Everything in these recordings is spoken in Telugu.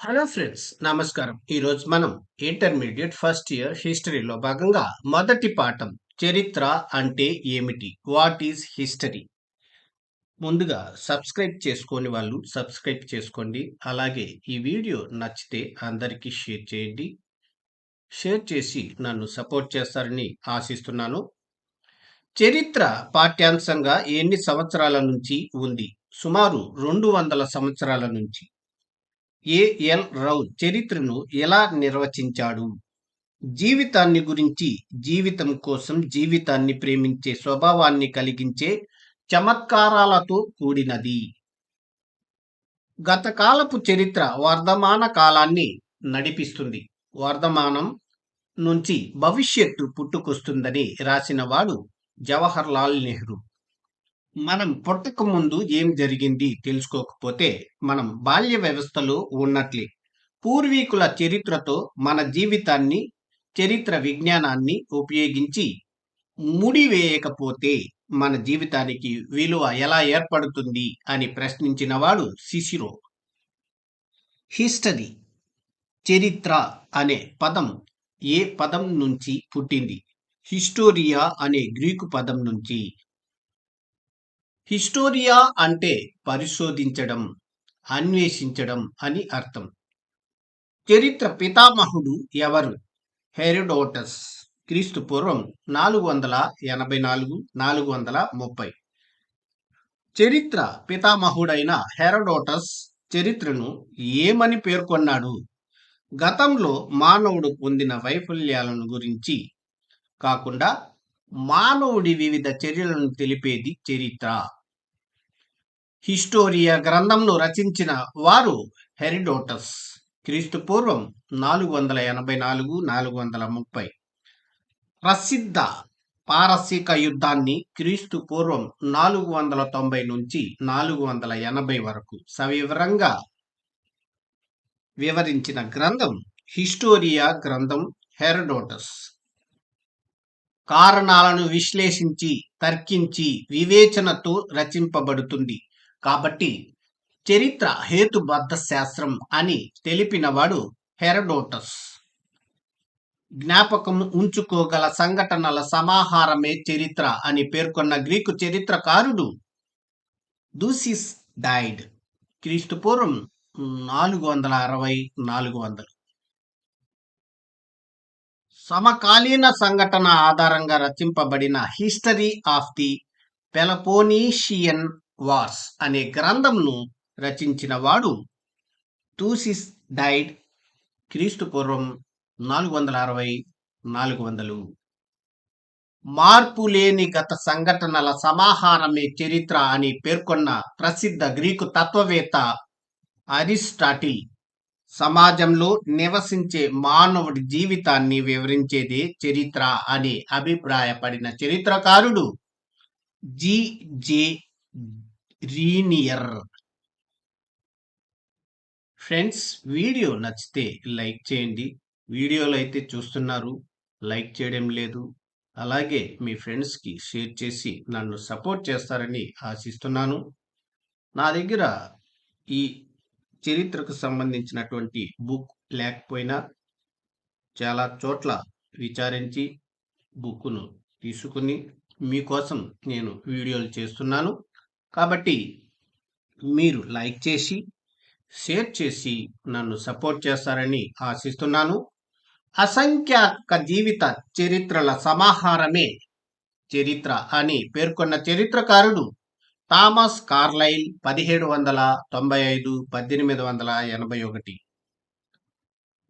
హలో ఫ్రెండ్స్ నమస్కారం. ఈరోజు మనం ఇంటర్మీడియట్ ఫస్ట్ ఇయర్ హిస్టరీలో భాగంగా మొదటి పాఠం చరిత్ర అంటే ఏమిటి? వాట్ ఈజ్ హిస్టరీ ముందుగా సబ్స్క్రైబ్ చేసుకోని వాళ్ళు సబ్స్క్రైబ్ చేసుకోండి. అలాగే ఈ వీడియో నచ్చితే అందరికీ షేర్ చేయండి. షేర్ చేసి నన్ను సపోర్ట్ చేస్తారని ఆశిస్తున్నాను. చరిత్ర పాఠ్యాంశంగా ఎన్ని సంవత్సరాల నుంచి ఉంది? సుమారు రెండు వందల సంవత్సరాల నుంచి. ఏఎల్ రావు చరిత్రను ఎలా నిర్వచించాడు? జీవితాన్ని గురించి జీవితం కోసం జీవితాన్ని ప్రేమించే స్వభావాన్ని కలిగించే చమత్కారాలతో కూడినది. గతకాలపు చరిత్ర వర్ధమాన కాలాన్ని నడిపిస్తుంది. వర్ధమానం నుంచి భవిష్యత్తు పుట్టుకొస్తుందని రాసినవాడు జవహర్లాల్ జవహర్ లాల్ నెహ్రూ. మనం పుట్టక ముందు ఏం జరిగింది తెలుసుకోకపోతే మనం బాల్య వ్యవస్థలో ఉన్నట్లే. పూర్వీకుల చరిత్రతో మన జీవితాన్ని చరిత్ర విజ్ఞానాన్ని ఉపయోగించి ముడివేయకపోతే మన జీవితానికి విలువ ఎలా ఏర్పడుతుంది అని ప్రశ్నించిన వాడు హిస్టరీ చరిత్ర అనే పదం ఏ పదం నుంచి పుట్టింది? హిస్టోరియా అనే గ్రీకు పదం నుంచి హిస్టోరియా అంటే పరిశోధించడం అన్వేషించడం అని అర్థం. చరిత్ర పితామహుడు ఎవరు? హెరోడోటస్ క్రీస్తు పూర్వం నాలుగు వందల ఎనభై నాలుగు నాలుగు వందల ముప్పై. చరిత్ర పితామహుడైన హెరోడోటస్ చరిత్రను ఏమని పేర్కొన్నాడు? గతంలో మానవుడు పొందిన వైఫల్యాలను గురించి కాకుండా మానవుడి వివిధ చర్యలను తెలిపేది చరిత్ర. హిస్టోరియా గ్రంథంను రచించిన వారు హెరిడోటస్. క్రీస్తు పూర్వం నాలుగు వందల ఎనభై నాలుగు నాలుగు వందల ముప్పై. ప్రసిద్ధ పారసీక యుద్ధాన్ని క్రీస్తు పూర్వం నాలుగు వందల తొంభై నుంచి నాలుగు వందల ఎనభై వరకు సవివరంగా వివరించిన గ్రంథం హిస్టోరియా గ్రంథం హెరడోటస్. కారణాలను విశ్లేషించి తర్కించి వివేచనతో రచింపబడుతుంది. కాబట్టి చరిత్ర హేతుబద్ధ శాస్త్రం అని తెలిపినవాడు హెరడోటస్. జ్ఞాపకం ఉంచుకోగల సంఘటనల సమాహారమే చరిత్ర అని పేర్కొన్న గ్రీకు చరిత్రకారుడు దూసిస్ డైడ్. క్రీస్తుపూర్వం నాలుగు వందల అరవై నాలుగు వందలు. సమకాలీన సంఘటన ఆధారంగా రచింపబడిన history of the Peloponnesian wars అనే గ్రంథంను రచించిన వాడు టూసిస్ డైడ్ క్రీస్తు పూర్వం నాలుగు వందల అరవై నాలుగు వందలు. మార్పు లేని గత సంఘటనల సమాహారమే చరిత్ర అని పేర్కొన్న ప్రసిద్ధ గ్రీకు తత్వవేత్త అరిస్టాటిల్ సమాజంలో నివసించే మానవుడి జీవితాన్ని వివరించేదే చరిత్ర అని అభిప్రాయపడిన చరిత్రకారుడు G. J. Renier. Friends video నచ్చితే లైక్ చేయండి. వీడియోలు అయితే చూస్తున్నారు లైక్ చేయడం లేదు. అలాగే మీ ఫ్రెండ్స్కి షేర్ చేసి నన్ను సపోర్ట్ చేస్తారని ఆశిస్తున్నాను. నా దగ్గర ఈ చరిత్రకు సంబంధించినటువంటి బుక్ లేకపోయినా చాలా చోట్ల విచారించి బుక్ను తీసుకుని మీకోసం నేను వీడియోలు చేస్తున్నాను. కాబట్టి మీరు లైక్ చేసి షేర్ చేసి నన్ను సపోర్ట్ చేస్తారని ఆశిస్తున్నాను. అసంఖ్యాక జీవిత చరిత్రల సమాహారమే చరిత్ర అని పేర్కొన్న చరిత్రకారుడు థామస్ కార్లైల్ పదిహేడు వందల తొంభై ఐదు పద్దెనిమిది వందల ఎనభై ఒకటి.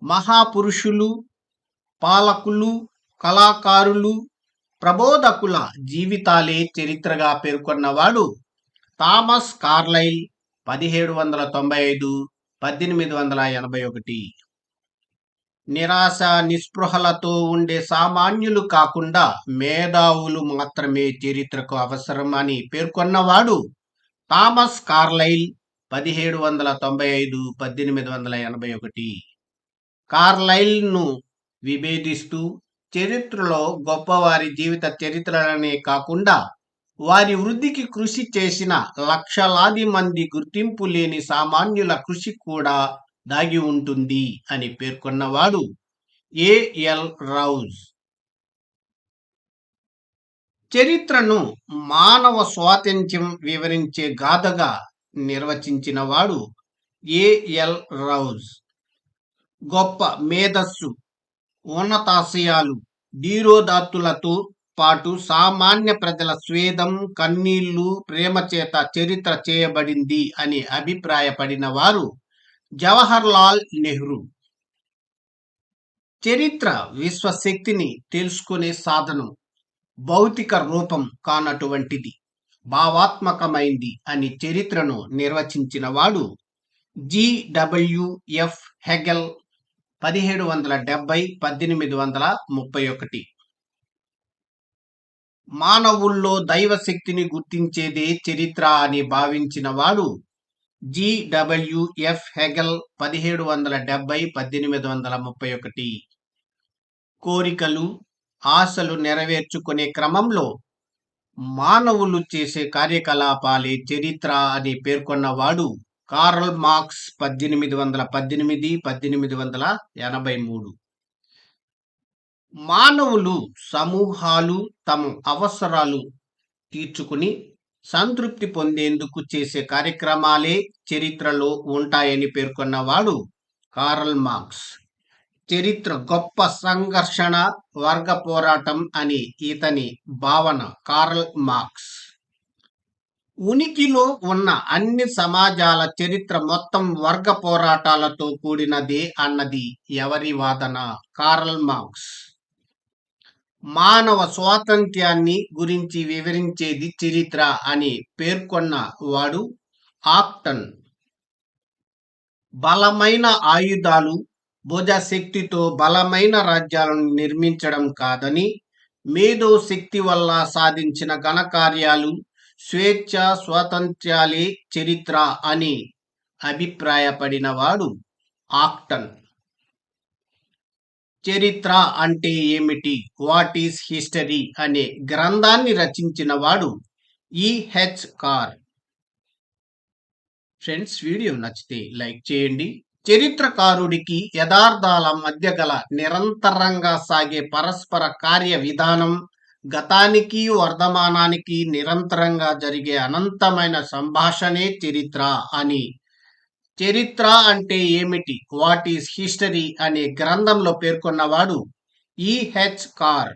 మహాపురుషులు పాలకులు కళాకారులు ప్రబోధకుల జీవితాలే చరిత్రగా పేర్కొన్నవాడు థామస్ కార్లైల్ పదిహేడు వందల తొంభై ఐదు పద్దెనిమిది వందల ఎనభై ఒకటి. నిరాశ నిస్పృహలతో ఉండే సామాన్యులు కాకుండా మేధావులు మాత్రమే చరిత్రకు అవసరం అని పేర్కొన్నవాడు థామస్ కార్లైల్ పదిహేడు వందల తొంభై ఐదు పద్దెనిమిది వందల ఎనభై ఒకటి. కార్లైల్ను విభేదిస్తూ చరిత్రలో గొప్పవారి జీవిత చరిత్రలనే కాకుండా వారి వృద్ధికి కృషి చేసిన లక్షలాది మంది గుర్తింపు లేని సామాన్యుల కృషి కూడా దాగి ఉంటుంది అని పేర్కొన్నవాడు ఏఎల్ రౌజ్. చరిత్రను మానవ స్వాతంత్ర్యం వివరించే గాథగా నిర్వచించినవాడు ఏఎల్ రౌజ్. గొప్ప మేధస్సు ఉన్నతాశయాలు ధీరోదాత్తులతో పాటు సామాన్య ప్రజల స్వేదం కన్నీళ్ళు ప్రేమ చేత చరిత్ర చేయబడింది అని అభిప్రాయపడిన వారు జవహర్ లాల్ నెహ్రూ. చరిత్ర విశ్వశక్తిని తెలుసుకునే సాధనం భౌతిక రూపం కానటువంటిది. భావాత్మకమైంది అని చరిత్రను నిర్వచించిన వాడు జిడబ్ల్యూఎఫ్ హెగెల్ పదిహేడు వందల డెబ్బై పద్దెనిమిది వందల ముప్పై ఒకటి. మానవుల్లో దైవశక్తిని గుర్తించేదే చరిత్ర అని భావించిన వాడు జిడబ్ల్యూఎఫ్ హెగల్ పదిహేడు వందల డెబ్బై పద్దెనిమిది వందల ముప్పై ఒకటి. కోరికలు ఆశలు నెరవేర్చుకునే క్రమంలో మానవులు చేసే కార్యకలాపాలే చరిత్ర అని పేర్కొన్నవాడు కార్ల్ మార్క్స్ పద్దెనిమిది వందల పద్దెనిమిది పద్దెనిమిది వందల ఎనభై మూడు. మానవులు సమూహాలు తమ అవసరాలు తీర్చుకుని సంతృప్తి పొందేందుకు చేసే కార్యక్రమాలే చరిత్రలో ఉంటాయని పేర్కొన్నవాడు కార్ల్ మార్క్స్ చరిత్ర గొప్ప సంఘర్షణ వర్గ పోరాటం అని ఇతని భావన కార్ల్ మార్క్స్ ఉనికిలో ఉన్న అన్ని సమాజాల చరిత్ర మొత్తం వర్గ పోరాటాలతో కూడినదే అన్నది ఎవరి వాదన? కార్ల్ మార్క్స్ మానవ స్వాతంత్ర్యాన్ని గురించి వివరించేది చరిత్ర అని పేర్కొన్న వాడు ఆప్టన్. బలమైన ఆయుధాలు భుజశక్తితో బలమైన రాజ్యాలను నిర్మించడం కాదని మేధో శక్తి వల్ల సాధించిన ఘనకార్యాలు స్వేచ్ఛ స్వాతంత్ర్యాలే చరిత్ర అని అభిప్రాయపడినవాడు ఆక్టన్ చరిత్ర అంటే ఏమిటి? వాట్ ఈస్ హిస్టరీ అనే గ్రంథాన్ని రచించిన వాడు E H Carr. Friends video నచ్చితే లైక్ చేయండి. చరిత్రకారుడికి యథార్థాల మధ్య గల నిరంతరంగా సాగే పరస్పర కార్య విధానం గతానికి వర్ధమానానికి నిరంతరంగా జరిగే అనంతమైన సంభాషణే చరిత్ర అని చరిత్ర అంటే ఏమిటి? వాట్ ఈస్ హిస్టరీ అనే గ్రంథంలో పేర్కొన్నవాడు ఈహెచ్ కార్.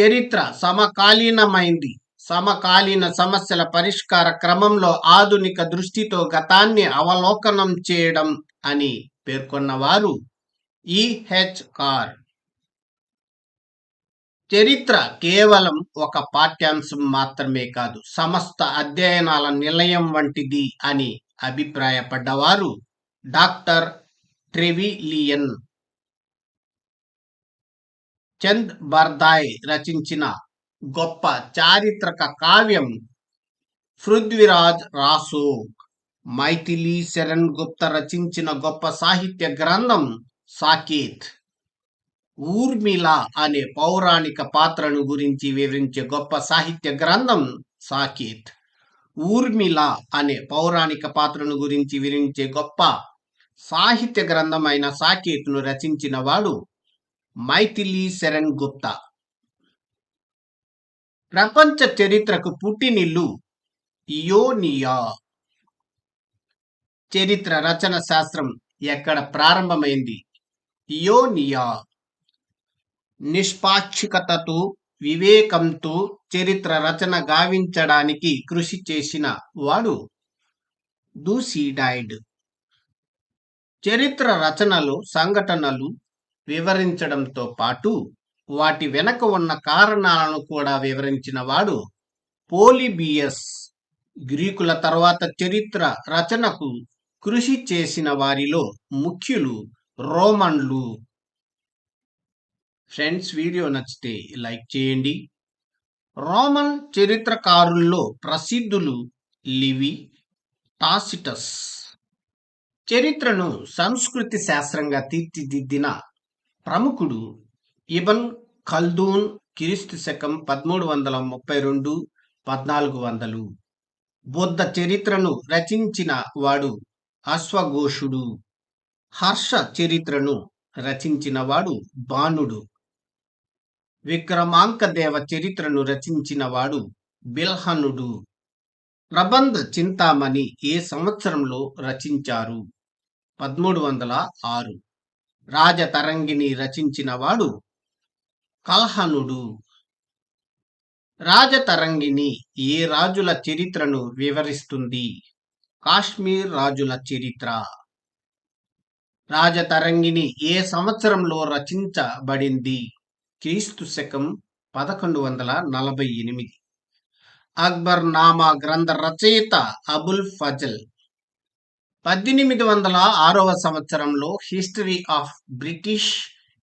చరిత్ర సమకాలీనమైంది. సమకాలీన సమస్యల పరిష్కార క్రమంలో ఆధునిక దృష్టితో గతాన్ని అవలోకనం చేయడం అని పేర్కొన్నవారు ఈహెచ్ కార్. చరిత్ర కేవలం ఒక పాఠ్యాంశం మాత్రమే కాదు సమస్త అధ్యయనాల నిలయం వంటిది అని అభిప్రాయపడ్డవారు డాక్టర్ ట్రెవిలియన్. చంద్ బర్దాయ్ రచించిన గొప్ప చారిత్రక కావ్యం పృథ్వీరాజ్ రాసో మైథిలి శరణ్ గుప్త రచించిన గొప్ప సాహిత్య గ్రంథం సాకేత్. ఊర్మిళ అనే పౌరాణిక పాత్రను గురించి వివరించే గొప్ప సాహిత్య గ్రంథం సాకేత్. ఊర్మిళ అనే పౌరాణిక పాత్రను గురించి వివరించే గొప్ప సాహిత్య గ్రంథమైన సాకేత్ను రచించిన వాడు మైథిలి శరణ్ గుప్తా ప్రపంచ చరిత్రకు పుట్టినిల్లు ఇయోనియా. చరిత్ర రచన శాస్త్రం ఎక్కడ ప్రారంభమైంది? ఇయోనియా. నిష్పాక్షికతతో వివేకంతో చరిత్ర రచన గావించడానికి కృషి చేసిన వాడు డైడ్. చరిత్ర రచనలో సంఘటనలు వివరించడంతో పాటు వాటి వెనక ఉన్న కారణాలను కూడా వివరించిన వాడు పోలిబియస్. గ్రీకుల తర్వాత చరిత్ర రచనకు కృషి చేసిన వారిలో ముఖ్యులు రోమన్లు. ఫ్రెండ్స్ వీడియో నచ్చితే లైక్ చేయండి. రోమన్ చరిత్రకారుల్లో ప్రసిద్ధులు లివి టాసిటస్. చరిత్రను సంస్కృతి శాస్త్రంగా తీర్చిదిద్దిన ప్రముఖుడు ఇబన్ ఖల్దూన్ క్రీస్తు శకం పదమూడు వందల ముప్పై రెండు పద్నాలుగు వందలు. బుద్ధ చరిత్రను రచించిన వాడు అశ్వఘోషుడు. హర్ష చరిత్రను రచించిన వాడు బాణుడు. విక్రమాంకదేవ చరిత్రను రచించినవాడు బిల్హనుడు ప్రబంధ చింతామణి ఏ సంవత్సరంలో రచించారు? పదమూడు వందల ఆరు. రాజతరంగిని రచించినవాడు కల్హనుడు రాజతరంగిణి ఏ రాజుల చరిత్రను వివరిస్తుంది? కాశ్మీర్ రాజుల చరిత్ర. రాజతరంగిణి ఏ సంవత్సరంలో రచించబడింది? క్రీస్తు శకం పదకొండు వందల నలభై ఎనిమిది. అక్బర్ నామా గ్రంథ రచయిత అబుల్ ఫజల్. పద్దెనిమిది వందల ఆరవ సంవత్సరంలో హిస్టరీ ఆఫ్ బ్రిటిష్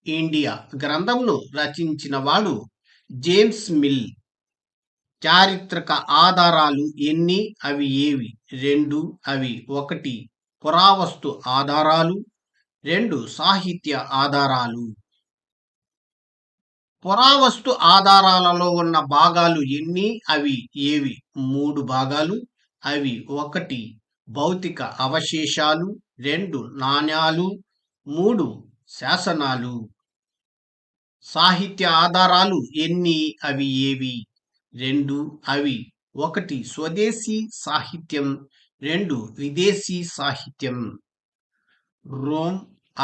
ఇండియా గ్రంథమును రచించిన వాడు జేమ్స్ మిల్. చారిత్రక ఆధారాలు ఎన్ని? అవి ఏవి? రెండు అవి ఒకటి. పురావస్తు ఆధారాలు. రెండు సాహిత్య ఆధారాలు. పురావస్తు ఆధారాలలో ఉన్న భాగాలు ఎన్ని? అవి ఏవి? మూడు భాగాలు. అవి ఒకటి భౌతిక అవశేషాలు. రెండు నాణ్యాలు. మూడు శాసనాలు. సాహిత్య ఆధారాలు ఎన్ని? అవి ఏవి? రెండు అవి ఒకటి స్వదేశీ సాహిత్యం. రెండు విదేశీ సాహిత్యం. రోమ్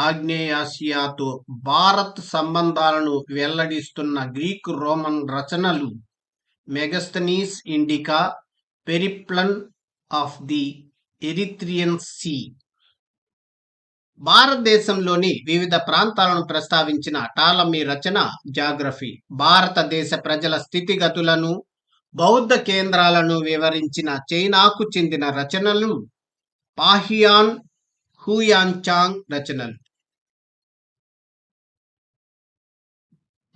ఆగ్నేయాసియాతో భారత్ సంబంధాలను వెల్లడిస్తున్న గ్రీకు రోమన్ రచనలు Megasthenes Indica Periplus of the Erythraean Sea. భారతదేశంలోని వివిధ ప్రాంతాలను ప్రస్తావించిన టాలమీ రచన జాగ్రఫీ. భారతదేశ ప్రజల స్థితిగతులను బౌద్ధ కేంద్రాలను వివరించిన చైనాకు చెందిన రచనలు పాహియాన్ హుయాన్చాంగ్ రచనలు.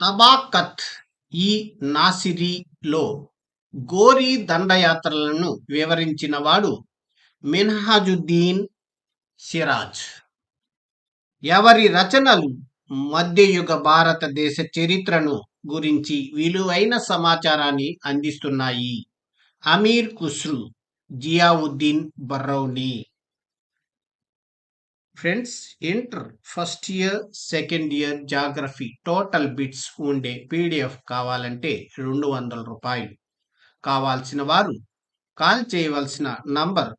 తబాకత్ ఈ నాసిరీలో గోరీ దండయాత్రలను వివరించినవాడు మిన్హాజుద్దీన్ సిరాజ్. ఎవరి రచనలు మధ్యయుగ భారతదేశ చరిత్రను గురించి విలువైన సమాచారాన్ని అందిస్తున్నాయి? Amir Khusrau Ziauddin Barani. Friends inter first year second year geography total bits ఉండే పీడిఎఫ్ కావాలంటే రెండు వందల రూపాయలు. కావాల్సిన వారు కాల్ చేయవలసిన number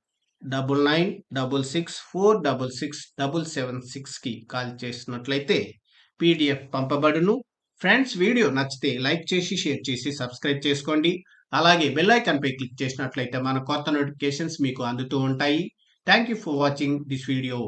double nine double six four double six double seven సిక్స్కి కాల్ చేసినట్లయితే పీడిఎఫ్ పంపబడును. ఫ్రెండ్స్ వీడియో నచ్చితే లైక్ చేసి షేర్ చేసి సబ్స్క్రైబ్ చేసుకోండి. అలాగే బెల్ ఐకాన్పై క్లిక్ చేసినట్లయితే మన కొత్త నోటిఫికేషన్స్ మీకు అందుతూ ఉంటాయి. Thank you for watching this video